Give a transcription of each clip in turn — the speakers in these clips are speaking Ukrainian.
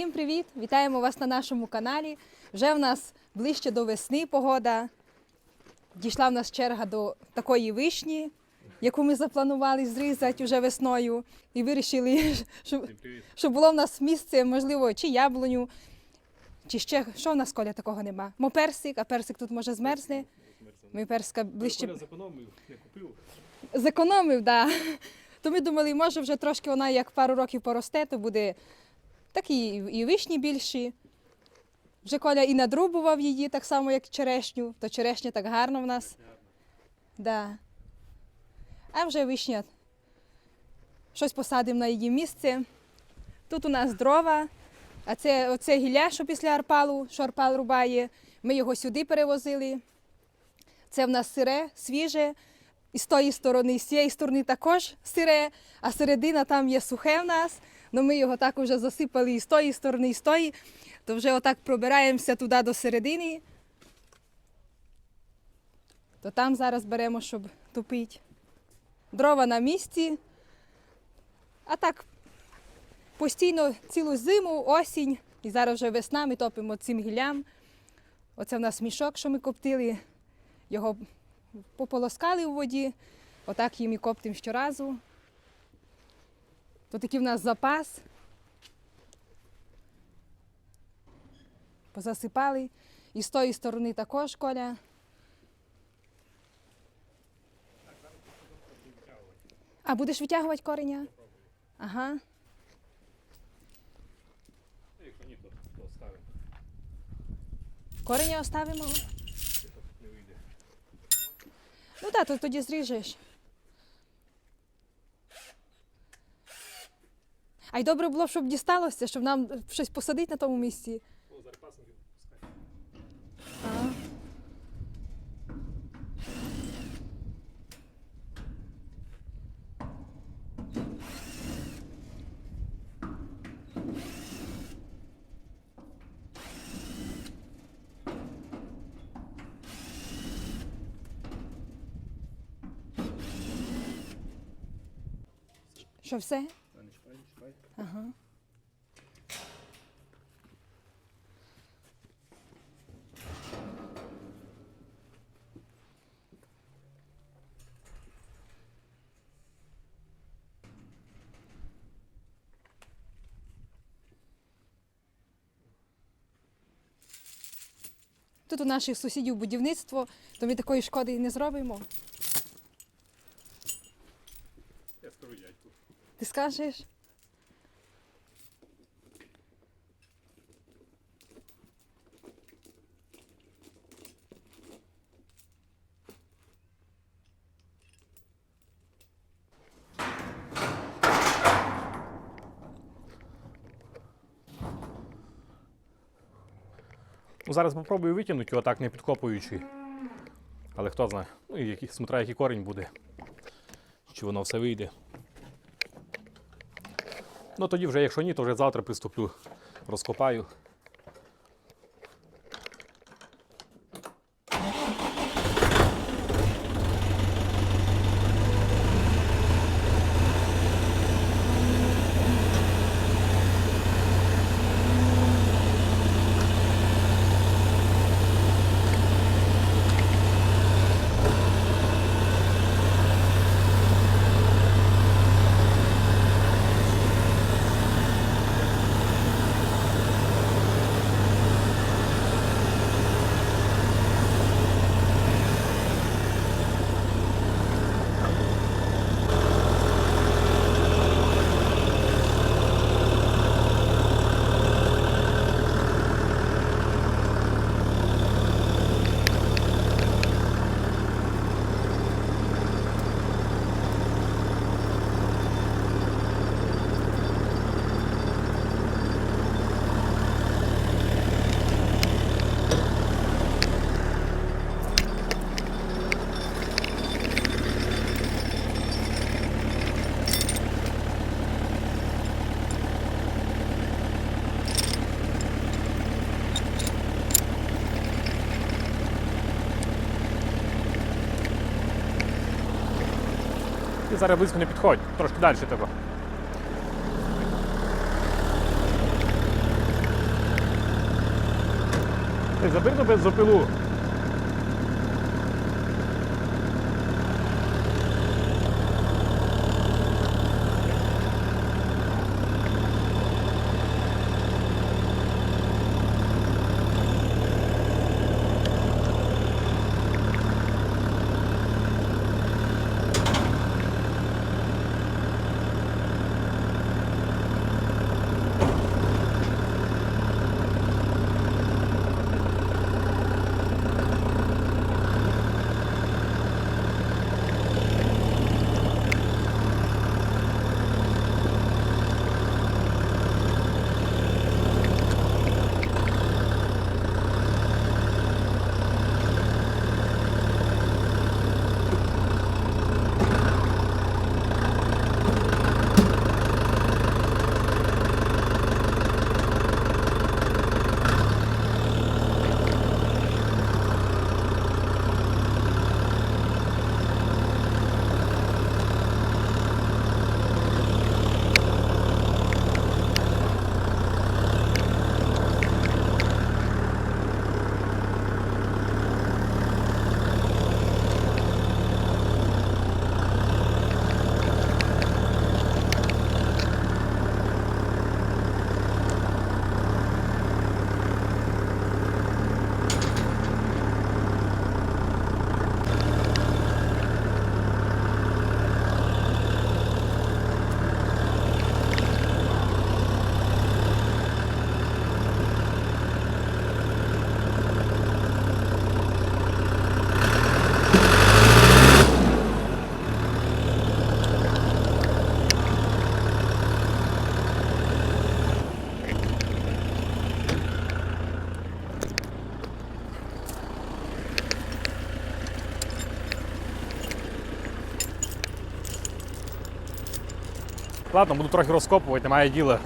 Всім привіт! Вітаємо вас на нашому каналі. Вже в нас ближче до весни погода. Дійшла в нас черга до такої вишні, яку ми запланували зрізати вже весною. І вирішили, щоб, щоб було в нас місце, можливо, чи яблуню, чи ще що в нас коля такого нема. Мо персик, а персик тут може змерзне. Ми персика ближче Коля зекономив, я купив. зекономив, да. То ми думали, може вже трошки вона як пару років поросте, то буде такі і вишні більші. Вже Коля і надрубував її так само, як черешню, то черешня так гарно в нас. Да. А вже вишня. Щось посадимо на її місце. Тут у нас дрова, а це оце гілля, що після арпалу, що арпал рубає. Ми його сюди перевозили. Це в нас сире, свіже. І з тої сторони, і з цієї сторони також сире, а середина там є сухе в нас. Ну ми його так вже засипали і з тої сторони, і з тої. То вже отак пробираємося туди до середини. То там зараз беремо, щоб топити. Дрова на місці. А так постійно цілу зиму, осінь. І зараз вже весна, ми топимо цим гіллям. Оце в нас мішок, що ми коптили. Його пополоскали у воді, отак їм і коптимо щоразу. То такий в нас запас. Позасипали. І з тої сторони також коля. А будеш витягувати кореня? Ага. Кореня оставимо. Ну так, то тоді зріжеш. А й добре було, щоб дісталося, щоб нам щось посадити на тому місці. О, відпускай. Що все? А не чіпай, не чіпай. Ага. Тут у наших сусідів будівництво, то ми такої шкоди і не зробимо. Я скажу дядьку. Ти скажеш? Ну, зараз попробую витягнути його так не підкопуючи. Але хто знає. Ну, і смотря який корінь буде. Чи воно все вийде. Ну тоді вже, якщо ні, то вже завтра приступлю, розкопаю. Ти зараз близько не підходь, трошки далі тебе. Ти забив тебе з опилу. Ладно, буду трохи розкопувати, немає діла.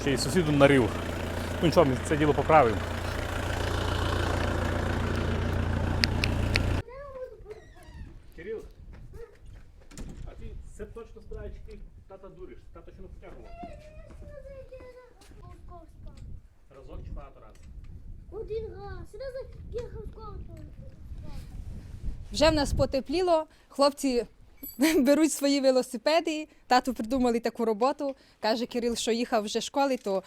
Ще й сусіду нарив. Ну нічого, ми це діло поправимо. Кирил, а ти це точно збираєш, чи ти тата дуриш? Тата ще не потягував. Разок чи багато? Один раз. Вже в нас потепліло, хлопці беруть свої велосипеди. Тату придумали таку роботу. Каже Кирил, що їхав вже школи, то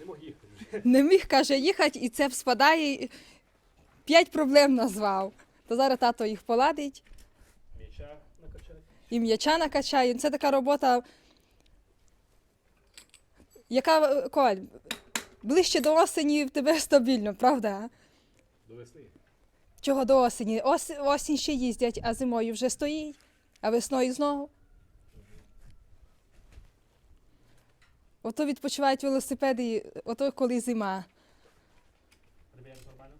Не мог їхати не міг каже їхати, і це спадає. П'ять проблем назвав. То зараз тато їх поладить М'яча накачати. і м'яча накачає. Це така робота, яка Коль, ближче до осені в тебе стабільно, правда? До весни. Чого до осені? Ос, осінь ще їздять, а зимою вже стоїть, а весною знову. Ото відпочивають велосипеди, ото коли зима. Нормально?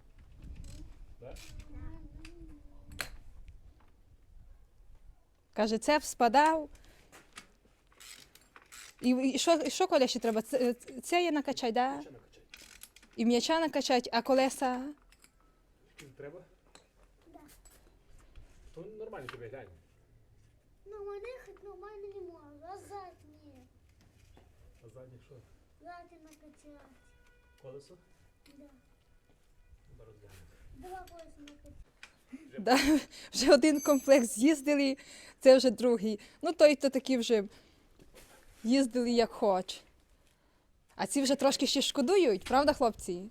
Каже, це спадав. І, і що, і що Коля ще треба? Це, це є накачать, да? І м'яча накачать, а колеса. Треба? То нормально тобі глянь. Нормально їхати нормально не можу. А задні. А задніх що? Задні накачати. Колесо? Да. Два колеса накачати. Да? Вже один комплекс з'їздили, це вже другий. Ну, той то такі вже їздили як хоч. А ці вже трошки ще шкодують, правда, хлопці?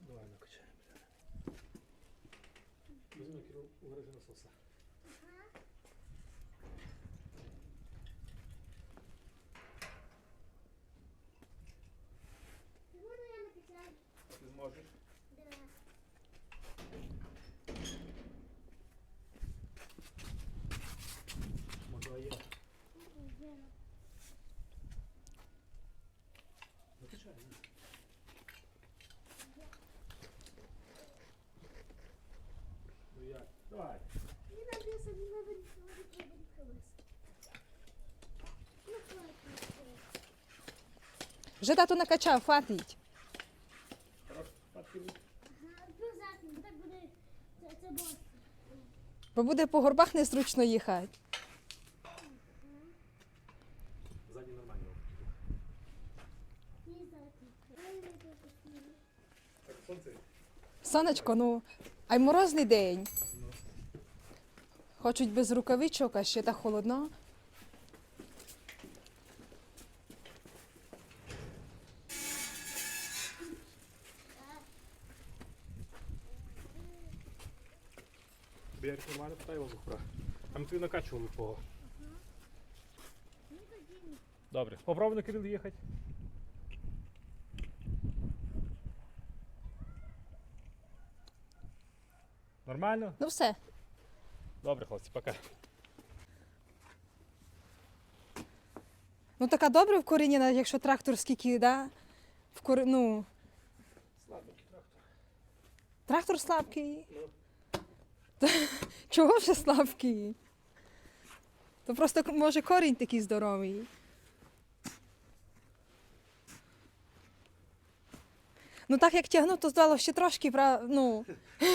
Давай накачаємо. Візьми Кирил у гаражі насоса. Можна я накачаю? Ти зможеш? Да. Може є. Є. Накачай. Ну як? Давай. Не написано, не надо нічого не треба не колеса. Ну, хватить. Вже тато накачав, хватить. Бо буде, по горбах незручно їхати. Задній нормально. Сонечко, ну, а й морозний день. Хочуть без рукавичок, а ще так холодно. Берег нормально питає воздух. Ми тобі накачували кого. Добре. Попробуй на Кирил їхати. Нормально? Ну все. Добре, хлопці, пока. Ну така добре в навіть якщо трактор скільки, да? В кор... ну, Слабенький трактор. трактор слабкий. Та Чого вже слабкий? То просто може корінь такий здоровий. Ну так як тягнув, то здало ще трошки, ну,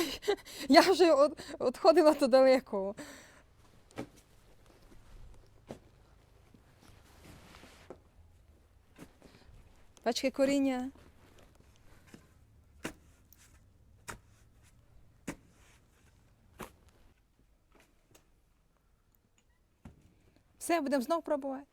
я вже от, отходила то далеко. Бачки коріння. Все, будемо знову пробувати.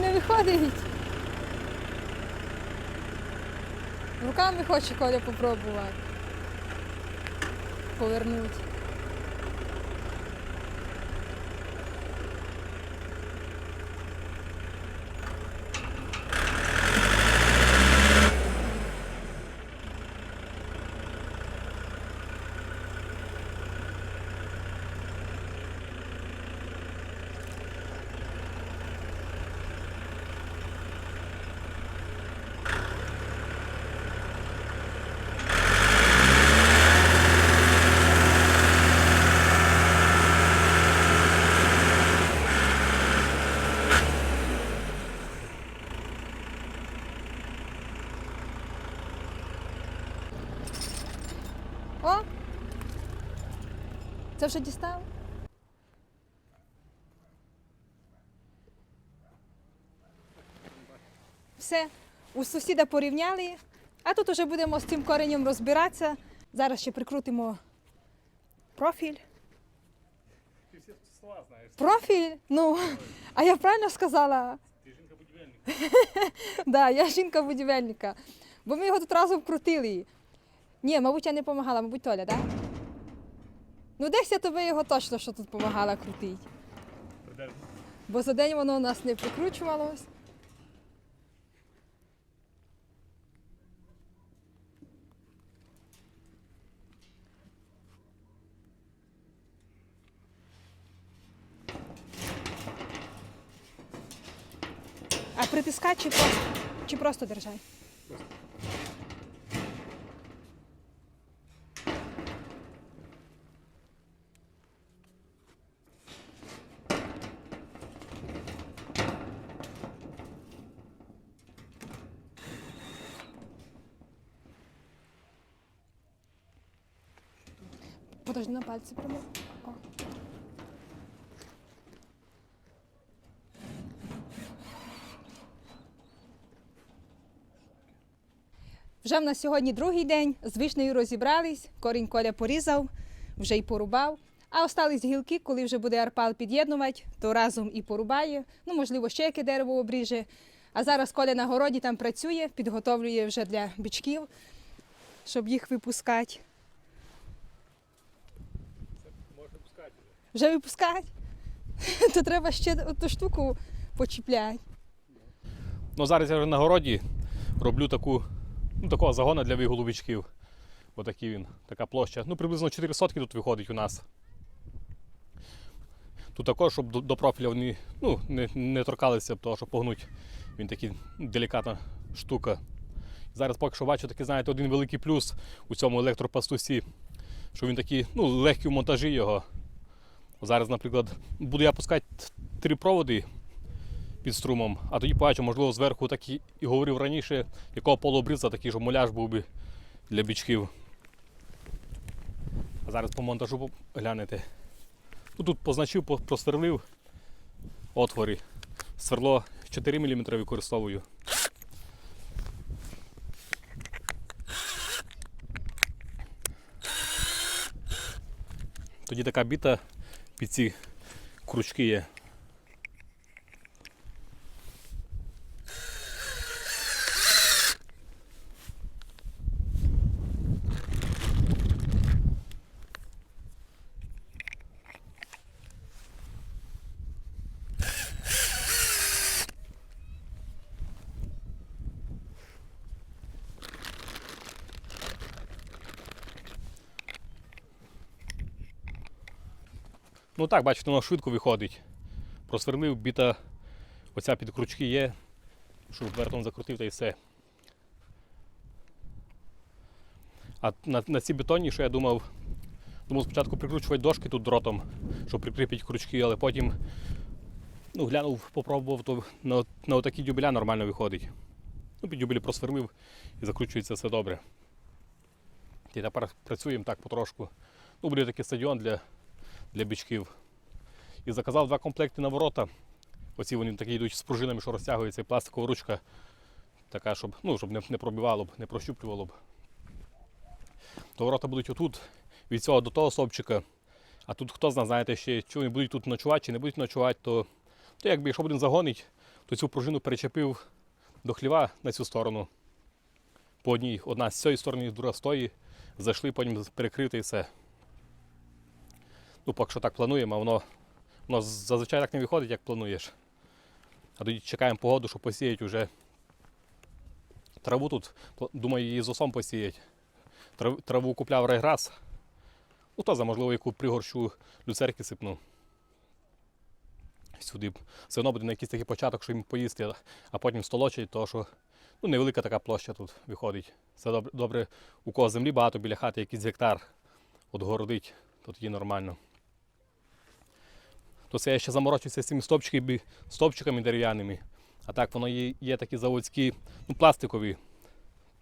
Не виходить. Руками хоче Коля попробувати. Повернути. О! Це вже дістав? Все, у сусіда порівняли, а тут вже будемо з цим коренем розбиратися. Зараз ще прикрутимо профіль. Ти всі слова знаєш. Профіль? Ну, а я правильно сказала? Ти жінка будівельник. Да, я жінка будівельника. Бо ми його тут разом крутили. Ні, мабуть, я не допомагала, мабуть, Толя, так? Да? Ну, десь я тобі його точно що тут допомагала крутити. Бо за день воно у нас не прикручувалось. А притискати чи просто, чи просто держай? Подожди, на пальці прямо. О. Вже в нас сьогодні другий день. З вишнею розібрались, корінь Коля порізав, вже й порубав. А остались гілки, коли вже буде арпал під'єднувати, то разом і порубає. Ну, можливо, ще яке дерево обріже. А зараз Коля на городі там працює, підготовлює вже для бичків, щоб їх випускати. Вже випускати. То треба ще ту штуку почіпляти. Ну зараз я вже на городі роблю таку, ну, такого загона для голубичків. Отакий він, така площа. Ну, приблизно 4 сотки тут виходить у нас. Тут також, щоб до, до профіля вони ну, не, не торкалися, тому що погнуть. Він такий делікатна штука. Зараз поки що бачу такий, знаєте, один великий плюс у цьому електропастусі, що він такий ну, легкий в монтажі його. Зараз, наприклад, буду я пускати три проводи під струмом, а тоді побачу, можливо, зверху так і, і говорив раніше, якого полуобріза такий, щоб муляж був би для бичків. А зараз по монтажу глянете. Ну, тут позначив, по- просверлив отвори. Сверло 4 мм використовую. Тоді така біта під ці крючки є. Ну так, бачите, воно швидко виходить. Просверлив, біта, оця під крючки є, вертом закрутив та й все. А на, на ці бетонні, що я думав, думав спочатку прикручувати дошки тут дротом, щоб прикріпити крючки, але потім ну, глянув, попробував, то на, на отакі дюбеля нормально виходить. Ну, під дюбелі просверлив і закручується все добре. І тепер працюємо так потрошку. Ну, буде такий стадіон для для бичків. І заказав два комплекти на ворота. Оці вони такі йдуть з пружинами, що розтягується, і пластикова ручка, така, щоб, ну, щоб не, не пробивало б, не прощуплювало б. То ворота будуть отут, від цього до того стовпчика. А тут хто знає, знаєте, ще чи вони будуть тут ночувати, чи не будуть ночувати, то, то якби якщо один загонить, то цю пружину перечепив до хліва на цю сторону. По одній, одна з цієї сторони, друга з тої. Зайшли, потім перекрити і все. Ну, поки що так плануємо, а воно, воно зазвичай так не виходить, як плануєш. А тоді чекаємо погоду, щоб посіять уже траву тут. Думаю, її з осом посіять. Трав- Траву купляв райграс. Ну, то за можливо, яку пригорщу люцерки сипну. Сюди все одно буде на якийсь такий початок, що їм поїсти, а потім столочать, тому що ну, невелика така площа тут виходить. Це добре, добре, у кого землі багато біля хати, якийсь гектар отгородить, то тоді нормально. То це я ще заморочився з цими стопчиками, стопчиками дерев'яними. А так воно є, є такі заводські, ну, пластикові.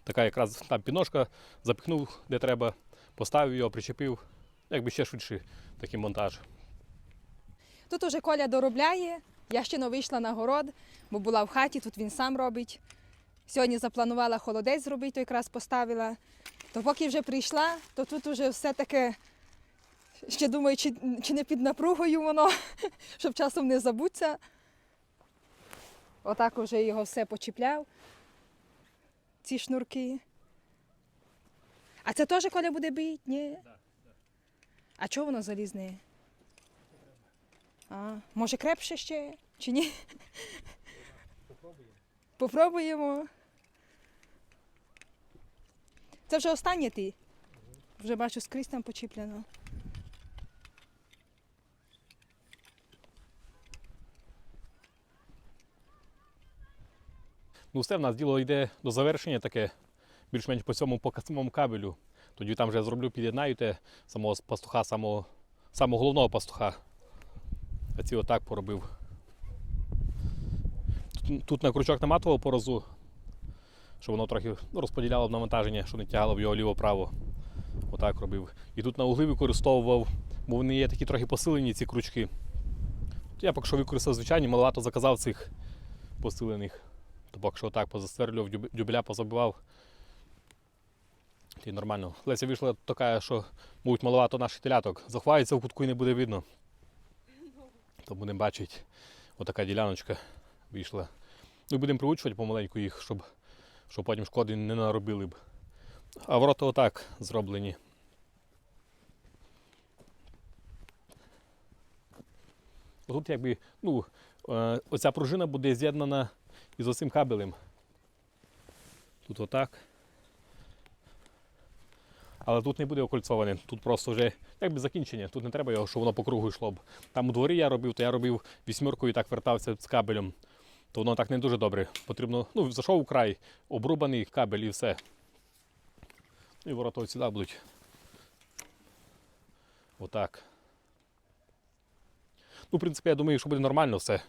Така якраз там підножка, запихнув де треба, поставив його, причепив. Якби ще швидше такий монтаж. Тут уже Коля доробляє. Я ще не вийшла на город, бо була в хаті, тут він сам робить. Сьогодні запланувала холодець зробити, то якраз поставила. То поки вже прийшла, то тут вже все таке. Ще думаю, чи, чи не під напругою воно, щоб часом не забуться. Отак вже його все почіпляв. Ці шнурки. А це теж Коля буде бити? Ні. А чого воно залізне? А, може крепше ще чи ні? Попробуємо. Це вже останнє ти. Вже бачу, скрізь там почіплено. Ну все, в нас діло йде до завершення таке, більш-менш по цьому по самому кабелю. Тоді там вже зроблю, під'єднаю те самого пастуха, самого, самого головного пастуха. А ці отак поробив. Тут, тут на крючок наматував по разу, щоб воно трохи ну, розподіляло навантаження, щоб не тягало в його ліво-право. Отак робив. І тут на угли використовував, бо вони є такі трохи посилені, ці крючки. Я поки що використав звичайні, маловато заказав цих посилених. То поки що отак позасверлював, дюб- дюбеля позабивав. І нормально. Леся вийшла така, що будуть маловато наших теляток. Заховається в кутку і не буде видно. То будемо бачити, отака діляночка вийшла. Ну будемо приучувати помаленьку їх, щоб, щоб потім шкоди не наробили б. А ворота отак зроблені. Тут якби, ну, е, оця пружина буде з'єднана із оцим кабелем. Тут отак. Але тут не буде окольцоване, тут просто вже якби закінчення. Тут не треба його, щоб воно по кругу йшло б. Там у дворі я робив, то я робив вісьміркою і так вертався з кабелем. То воно так не дуже добре. Потрібно, ну, зайшов у край, обрубаний кабель і все. І ворота ось сюди будуть. Отак. Ну, в принципі, я думаю, що буде нормально все.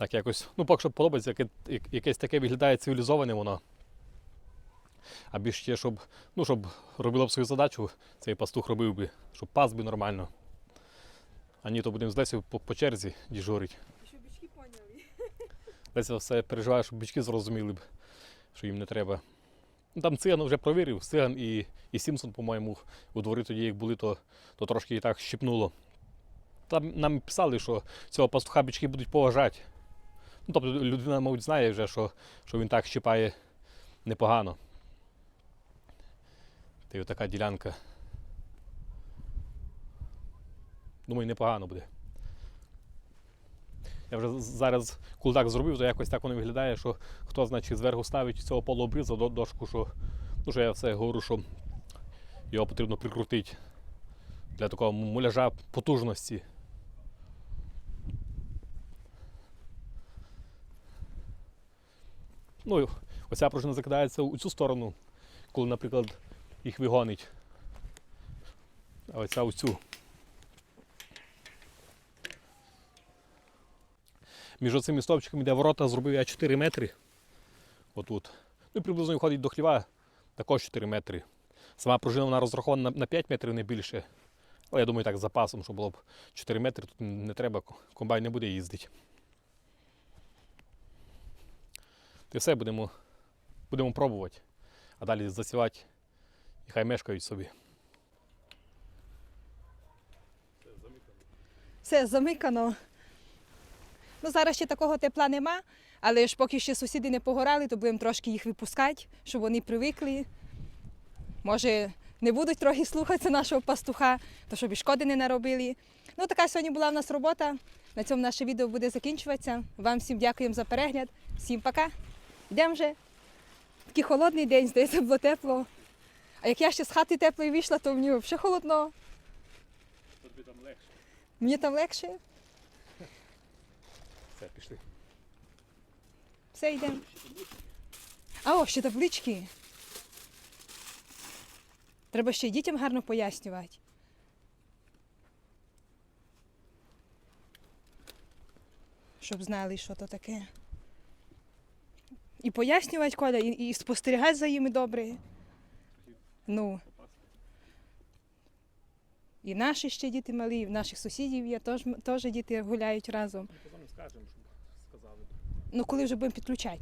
Так якось, ну, поки що подобається, яке, якесь таке виглядає цивілізоване воно. А більш ще, щоб, ну, щоб робило б свою задачу, цей пастух робив би, щоб пас би нормально. А ні, то будемо з Лесю по, по черзі діжурить. Щоб бички поняли. Леся все переживає, щоб бички зрозуміли б, що їм не треба. Ну, там циган вже провірив, циган і, і Сімсон, по-моєму, у дворі тоді, як були, то, то трошки і так щипнуло. Там нам писали, що цього пастуха бички будуть поважати. Ну, тобто людина, мабуть, знає вже, що, що він так щипає непогано. Та й така ділянка. Думаю, непогано буде. Я вже зараз, коли так зробив, то якось так воно виглядає, що хто, значить, зверху ставить цього полуобрізу до дошку, що, ну, я все говорю, що його потрібно прикрутити для такого муляжа потужності. Ну, оця пружина закидається у цю сторону, коли, наприклад, їх вигонить. А оця у цю. Між цими стовпчиками, де ворота, зробив я 4 метри. Отут. Ну і приблизно виходить до хліва також 4 метри. Сама пружина вона розрахована на- на 5 метрів не більше. Але я думаю, так з запасом, щоб було б 4 метри, тут не треба, комбайн не буде їздити. І все будемо, будемо пробувати. А далі засівати і хай мешкають собі. Все замикано. Ну, зараз ще такого тепла нема, але ж поки ще сусіди не погорали, то будемо трошки їх випускати, щоб вони привикли. Може, не будуть трохи слухатися нашого пастуха, то щоб і шкоди не наробили. Ну, така сьогодні була в нас робота. На цьому наше відео буде закінчуватися. Вам всім дякуємо за перегляд. Всім пока. Йдемо вже. Такий холодний день, здається, було тепло. А як я ще з хати теплої вийшла, то мені взагалі холодно. Тобі там легше. Мені там легше. Все, пішли. Все, йдемо. А о, ще таблички. Треба ще й дітям гарно пояснювати. Щоб знали, що то таке. І пояснювати, Коля, і, і спостерігати за ними добре. Ну. І наші ще діти малі, і в наших сусідів є, теж, теж діти гуляють разом. Сказали. Ну, коли вже будемо підключати.